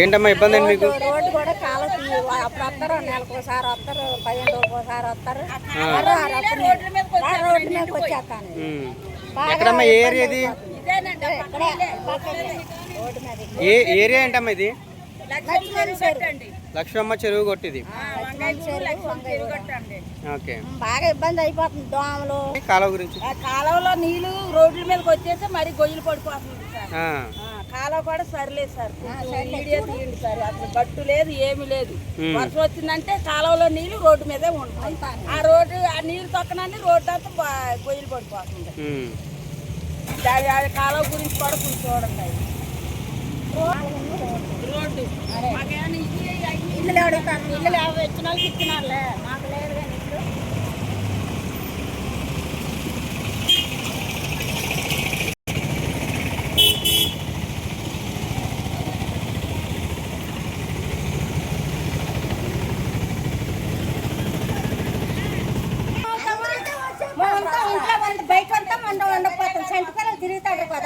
ఏంటమ్మా ఇబ్బంది అండి మీకు? రోడ్డు కూడా కాలం అప్పుడు వస్తారు నెలకు ఒకసారి వస్తారు పదిహేను రోజులకు ఒకసారి వస్తారు రోడ్డు మీదకి వచ్చేస్తాను. ఎక్కడమ్మా ఏ ఏరియా ఇది? ఏ ఏరియా ఏంటమ్మా ఇది. లక్ష్మమ్మ చెరువు కొట్టిది. ఓకే. బాగా ఇబ్బంది అయిపోతుంది దోమలు. కాలువ గురించి? కాలువలో నీళ్ళు రోడ్ల మీదకి వచ్చేసి మరి గొయ్యలు పడిపోతుంది కాలువ కూడా సరిలేదు సార్ వీడియో తీయండి సార్ అసలు గట్టు లేదు ఏమీ లేదు. వర్షం వచ్చిందంటే కాలువలో నీళ్ళు రోడ్డు మీదే ఉంటాయి. ఆ రోడ్డు ఆ నీళ్ళు తొక్కనని రోడ్డు అంతా గొయ్యలు పడిపోతుంది కాలువ గురించి కూడా కొంచెం చూడండి. రోడ్డు. ఇల్లు ఇల్లు యాభై ఇచ్చిన వాళ్ళకి ఇచ్చినారులే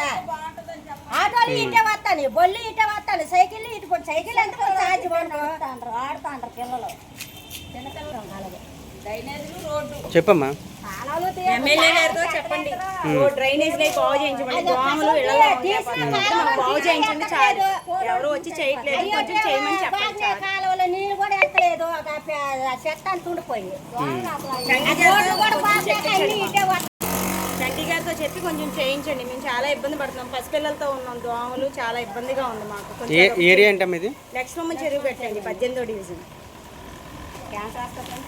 కదా ఆటోలు ఇటే వస్తాను బొల్లి ఇటే వస్తాను సైకిల్ ఇటు కూడా సైకిల్ ఎంత ఛార్జ్ ఆడుతాండ్రు ఆడుతాండ్రు పిల్లలు. చిన్నపిల్లలు చెప్పమ్మా. కాలాలు ఎమ్మెల్యే గారితో చెప్పండి. రోడ్ డ్రైనేజ్ లైక్ బాగు చేయించమని దోమలు ఇళ్ళలో బాగు చేయించండి చాలు. ఎవరు వచ్చి చేయట్లేదు కొంచెం చేయమని చెప్పండి చాలు. కాలువలో నీళ్ళు కూడా ఎక్కలేదు ఒక పె- చెత్త అంత ఉండిపోయింది. గారితో చెప్పి కొంచెం చేయించండి. మేము చాలా ఇబ్బంది పడుతున్నాం. పసిపిల్లలతో ఉన్నాం. దోమలు చాలా ఇబ్బందిగా ఉంది మాకు. ఏరియా ఏంటమ్మా ఇది లక్ష్మమ్మ చెరువు పెట్టండి పద్దెనిమిదో డివిజన్. Cancer hospital.